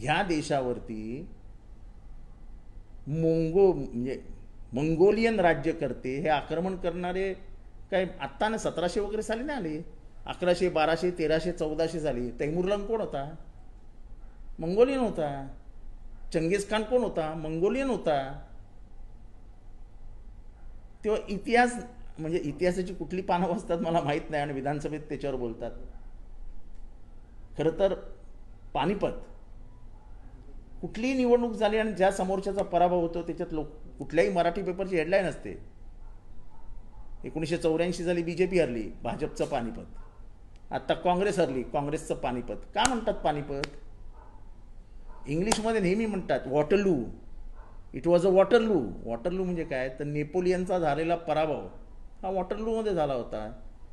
ह्या देशावरती मोंगो म्हणजे मंगोलियन राज्यकर्ते हे आक्रमण करणारे काय आत्ता ना सतराशे वगैरे साली नाही आले? अकराशे बाराशे तेराशे चौदाशे झाली तैमुरलंग कोण होता? मंगोलियन होता. चंगेज खान कोण होता? मंगोलियन होता. तेव्हा इतिहास म्हणजे इतिहासाची कुठली पानं वाचतात मला माहीत नाही आणि विधानसभेत त्याच्यावर बोलतात. खरं तर पानिपत. कुठलीही निवडणूक झाली आणि ज्या समोरच्याचा पराभव होतो त्याच्यात लोक कुठल्याही मराठी पेपरची हेडलाईन असते. एकोणीसशे चौऱ्याऐंशी झाली बी जे पी हरली भाजपचं पानिपत. आत्ता काँग्रेस हरली काँग्रेसचं पानिपत. का म्हणतात पानिपत? इंग्लिशमध्ये नेहमी म्हणतात Waterloo. It was a Waterloo Waterloo म्हणजे काय? तर नेपोलियनचा झालेला पराभव. हा वॉटरलूमध्ये झाला होता.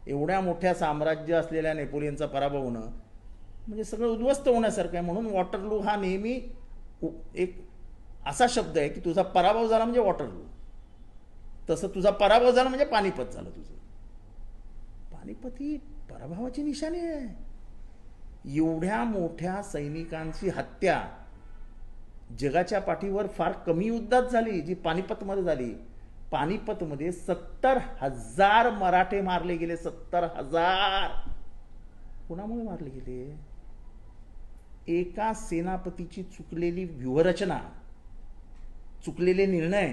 एवढ्या मोठ्या साम्राज्य असलेल्या नेपोलियनचा पराभव होणं म्हणजे सगळं उद्ध्वस्त होण्यासारखं आहे. म्हणून वॉटरलू हा नेहमी एक असा शब्द आहे की तुझा पराभव झाला म्हणजे वॉटरलू तसं तुझा पराभव झाला म्हणजे पानिपत झालं तुझं. पानिपत ही पराभवाची निशाणी आहे. एवढ्या मोठ्या सैनिकांची हत्या जगाच्या पाठीवर फार कमी युद्धात झाली जी पानिपतमध्ये झाली. पानिपतमध्ये सत्तर हजार मराठे मारले गेले सत्तर हजार. कुणामुळे मारले गेले? एका सेनापतीची चुकलेली व्यूहरचना चुकलेले निर्णय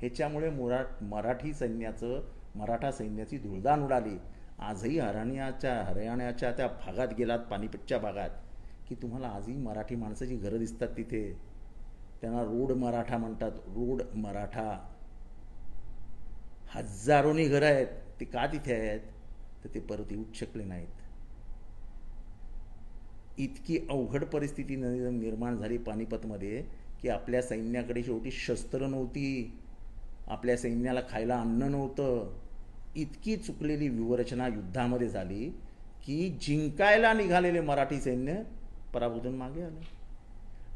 ह्याच्यामुळे मुरा मराठी सैन्याचं मराठा सैन्याची धुळदाण उडाली. आजही हरण्याच्या हरियाणाच्या त्या भागात गेलात पानिपतच्या भागात की तुम्हाला आजही मराठी माणसाची घरं दिसतात तिथे. त्यांना रोड मराठा म्हणतात. रोड मराठा. हजारोनी घरं आहेत. ते का तिथे आहेत? तर ते परत येऊच शकले नाहीत. इतकी अवघड परिस्थिती न- निर्माण झाली पानिपतमध्ये की आपल्या सैन्याकडे शेवटी शस्त्र नव्हती. आपल्या सैन्याला खायला अन्न नव्हतं. इतकी चुकलेली व्यूहरचना युद्धामध्ये झाली की जिंकायला निघालेले मराठी सैन्य पराभूतून मागे आलं.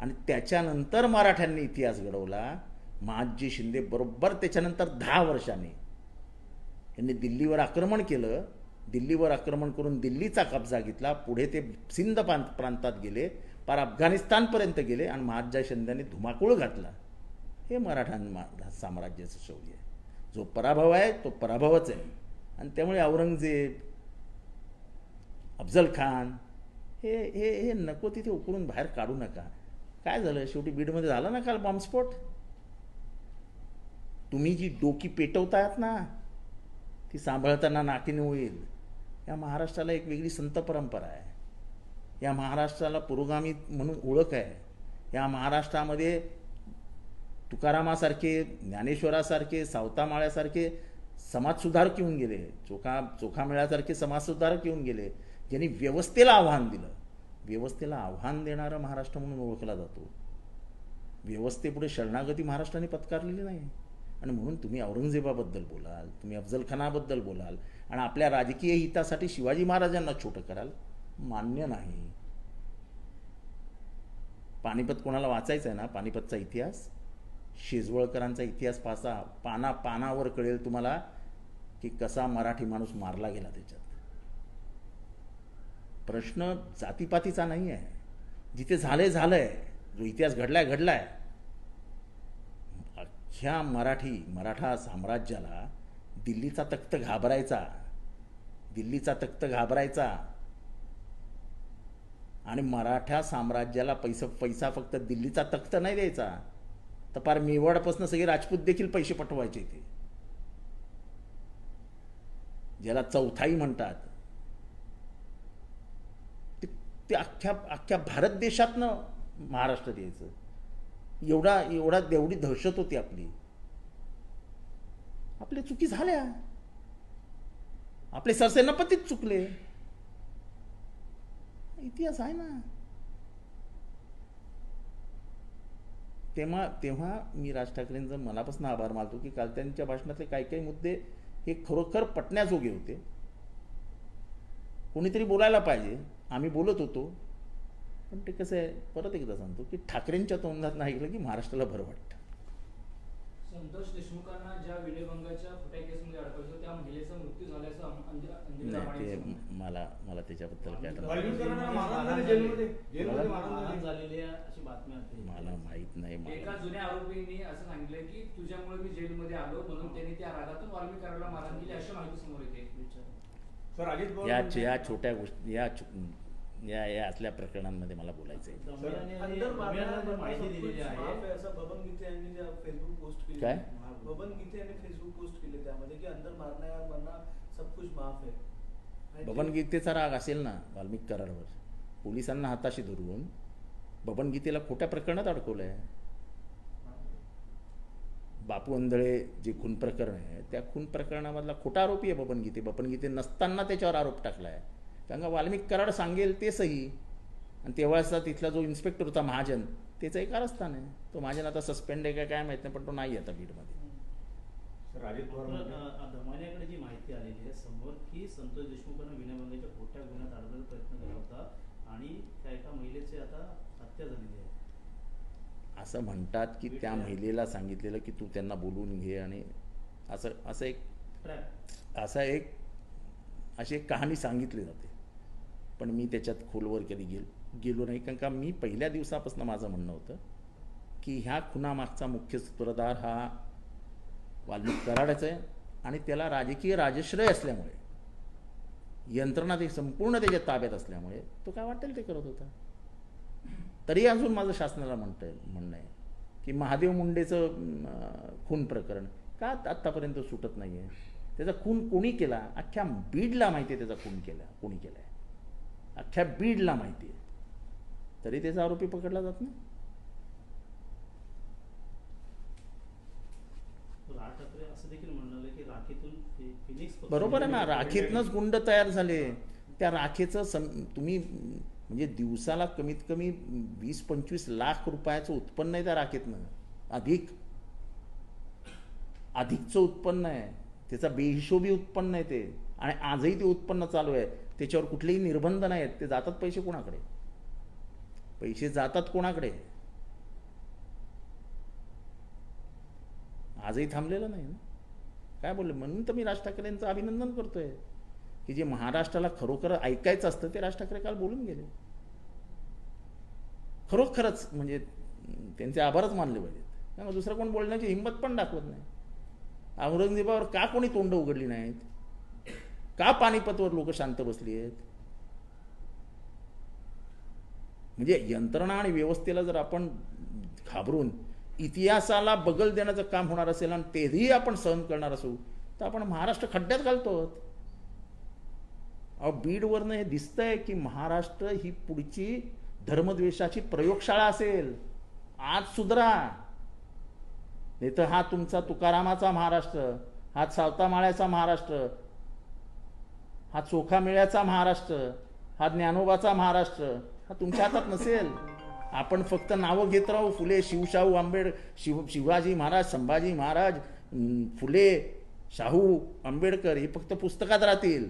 आणि त्याच्यानंतर मराठ्यांनी इतिहास घडवला. महाजी शिंदे बरोबर त्याच्यानंतर दहा वर्षांनी यांनी दिल्लीवर आक्रमण केलं. दिल्लीवर आक्रमण करून दिल्लीचा कब्जा घेतला. पुढे ते सिंध प्रांतात गेले. पार अफगाणिस्तानपर्यंत गेले आणि महाराजा शिंद्याने धुमाकूळ घातला. हे मराठा साम्राज्याचं शौर्य आहे. जो पराभव आहे तो पराभवच आहे. आणि त्यामुळे औरंगजेब अफजल खान हे हे हे नको तिथे उकळून बाहेर काढू नका. काय झालं? शेवटी बीडमध्ये झाला ना काल बॉम्बस्फोट? तुम्ही जी डोकी पेटवतायत ना ती सांभाळताना नाकीने होईल. या महाराष्ट्राला एक वेगळी संत परंपरा आहे. या महाराष्ट्राला पुरोगामी म्हणून ओळख आहे. या महाराष्ट्रामध्ये तुकारामासारखे ज्ञानेश्वरासारखे सावतामाळ्यासारखे समाजसुधारक येऊन गेले. चोखा चोखामेळ्यासारखे समाजसुधारक येऊन गेले. ज्यांनी व्यवस्थेला आव्हान दिलं. व्यवस्थेला आव्हान देणारा महाराष्ट्र म्हणून ओळखला जातो. व्यवस्थेपुढे शरणागती महाराष्ट्राने पत्कारलेली नाही. आणि म्हणून तुम्ही औरंगजेबाबद्दल बोलाल तुम्ही अफजलखानाबद्दल बोलाल आणि आपल्या राजकीय हितासाठी शिवाजी महाराजांना छोटं कराल मान्य नाही. पानिपत कोणाला वाचायचं आहे ना? पानिपतचा इतिहास? शेजवळकरांचा इतिहास पासा पाना पानावर कळेल तुम्हाला की कसा मराठी माणूस मारला गेला त्याच्यात. प्रश्न जातीपातीचा नाही आहे जिथे झालंय झालंय. जो इतिहास घडलाय घडलाय. ह्या मराठी मराठा साम्राज्याला दिल्लीचा तख्त घाबरायचा. दिल्लीचा तख्त घाबरायचा. आणि मराठा साम्राज्याला पैसा पैसा फक्त दिल्लीचा तख्त नाही द्यायचा. तर फार मेवाडपासून सगळे राजपूत देखील पैसे पटवायचे ते. ज्याला चौथाई म्हणतात. ते- ते अख्ख्या अख्ख्या भारत देशातनं महाराष्ट्र द्यायचं. एवढा एवढा एवढी दहशत होती आपली. आपल्या चुकी झाल्या. आपले सरसेनापतीच चुकले. इतिहास आहे ना. तेव्हा तेव्हा मी राज ठाकरेंचं मनापासून आभार मानतो की काल त्यांच्या भाषणातले काही काही मुद्दे हे खरोखर पटण्याजोगे होते. कोणीतरी बोलायला पाहिजे. आम्ही बोलत होतो. पण ते कसं आहे परत एकदा सांगतो की ठाकरेंच्या तोंडात नाही ऐकलं की महाराष्ट्राला बरं वाटतं. संतोष देशमुखांना ज्या विनयभंगाच्या खोट्या केसमध्ये अडकवलं त्या महिलेचा मृत्यू झाल्याचं. मला मला त्याच्याबद्दल काय मला माहीत नाही एका जुन्या आरोपींनी असं सांगितलं की तुझ्यामुळे मी जेलमध्ये आलो म्हणून त्यांनी त्या रागातून वाल्मिकाराला मारहाण केली अशी माहिती समोर येते. सर अजित पवार या छोट्या गोष्टी या या या असल्या प्रकरणांमध्ये मला बोलायचं आहे दंभेलाने आणि अंदर दंभेलाने मारण्याला माहिती सब दिलेली कुछ माफ आहे. है असं बबन गीते यांनी त्या फेसबुक पोस्ट केली काय? बबन गीते यांनी फेसबुक पोस्ट केली त्यामध्ये की अंदर मारना मरना सब कुछ माफ है आणि ते- बबन गीतेचा राग असेल ना वाल्मिक करारावर पोलिसांना हाताशी धरून बबन गीतेला खोट्या प्रकरणात अडकवलंय. बापू अंधळे जे खून प्रकरण आहे त्या खून प्रकरणामधला खोटा आरोपी आहे बबन गीते. बबन गीते नसताना त्याच्यावर आरोप टाकलाय. कारण का वाल्मिक कराड सांगेल ते सही. आणि तेव्हाचा तिथला जो इन्स्पेक्टर होता महाजन त्याचं एक कारस्थान आहे. तो महाजन आता सस्पेंड आहे का काय माहीत नाही पण तो नाही आता बीडमध्ये. सर अजित पवार धमान्याकडे जी माहिती आलेली आहे समोर की संतोष देशमुखांना विनयभंगाच्या खोट्या गुन्ह्यात अडकण्याचा प्रयत्न केला होता आणि त्या एका महिलेची आता हत्या झालेली आहे. असं म्हणतात की त्या महिलेला सांगितलेलं की तू त्यांना बोलवून घे आणि असं असं एक असा एक अशी एक कहाणी सांगितली जाते. पण मी त्याच्यात खोलवर कधी गेल गेलो नाही. कारण का मी पहिल्या दिवसापासून माझं म्हणणं होतं की ह्या खुनामागचा मुख्य सूत्रधार हा वाल्मिक कराडाचा आहे आणि त्याला राजकीय राजश्रय असल्यामुळे यंत्रणा ते संपूर्ण त्याच्या ताब्यात असल्यामुळे तो काय वाटेल ते करत होता. तरी अजून माझं शासनाला म्हणतं म्हणणं आहे की महादेव मुंडेचं खून प्रकरण का आत्तापर्यंत सुटत नाही आहे त्याचा खून कोणी केला? अख्ख्या बीडला माहिती आहे त्याचा खून केला कोणी केला आहे अख्ख्या बीडला माहिती आहे. तरी त्याचा आरोपी पकडला जात नाही. बरोबर आहे ना राखीतनंच गुंड तयार झाले. त्या राखेचं सम तुम्ही म्हणजे दिवसाला कमीत कमी वीस पंचवीस लाख रुपयाचं उत्पन्न आहे त्या राखेतनं. अधिक. अधिकचं उत्पन्न आहे. त्याचा बेहिशोबी उत्पन्न आहे ते. आणि आजही ते उत्पन्न चालू आहे. त्याच्यावर कुठलेही निर्बंध नाही आहेत ते जातात पैसे कोणाकडे? पैसे जातात कोणाकडे? आजही थांबलेलं नाही ना? काय बोलले? म्हणून तर मी राज ठाकरेंचं अभिनंदन करतोय. की जे महाराष्ट्राला खरोखर ऐकायचं असतं ते राज ठाकरे काल बोलून गेले. खरोखरच म्हणजे त्यांचे आभारच मानले पाहिजेत. त्यामुळे दुसरं कोण बोलण्याची हिंमत पण दाखवत नाही. औरंगजेबावर का कोणी तोंड उघडली नाहीत? का पानिपतवर लोक शांत बसली आहेत? म्हणजे यंत्रणा आणि व्यवस्थेला जर आपण घाबरून इतिहासाला बगल देण्याचं काम होणार असेल आणि तेही आपण सहन करणार असू तर आपण महाराष्ट्र खड्ड्यात घालतो अहो बीडवरनं हे दिसतंय की महाराष्ट्र ही पुढची धर्मद्वेषाची प्रयोगशाळा असेल. आज सुधरा. नाही तर हा तुमचा तुकारामाचा महाराष्ट्र हा सावतामाळ्याचा महाराष्ट्र हा चोखा मेळ्याचा महाराष्ट्र हा ज्ञानोबाचा महाराष्ट्र हा तुमच्या हातात नसेल. आपण फक्त नावं घेत राहू फुले शिवशाहू आंबेड शिव शिवाजी महाराज संभाजी महाराज फुले शाहू आंबेडकर हे फक्त पुस्तकात राहतील.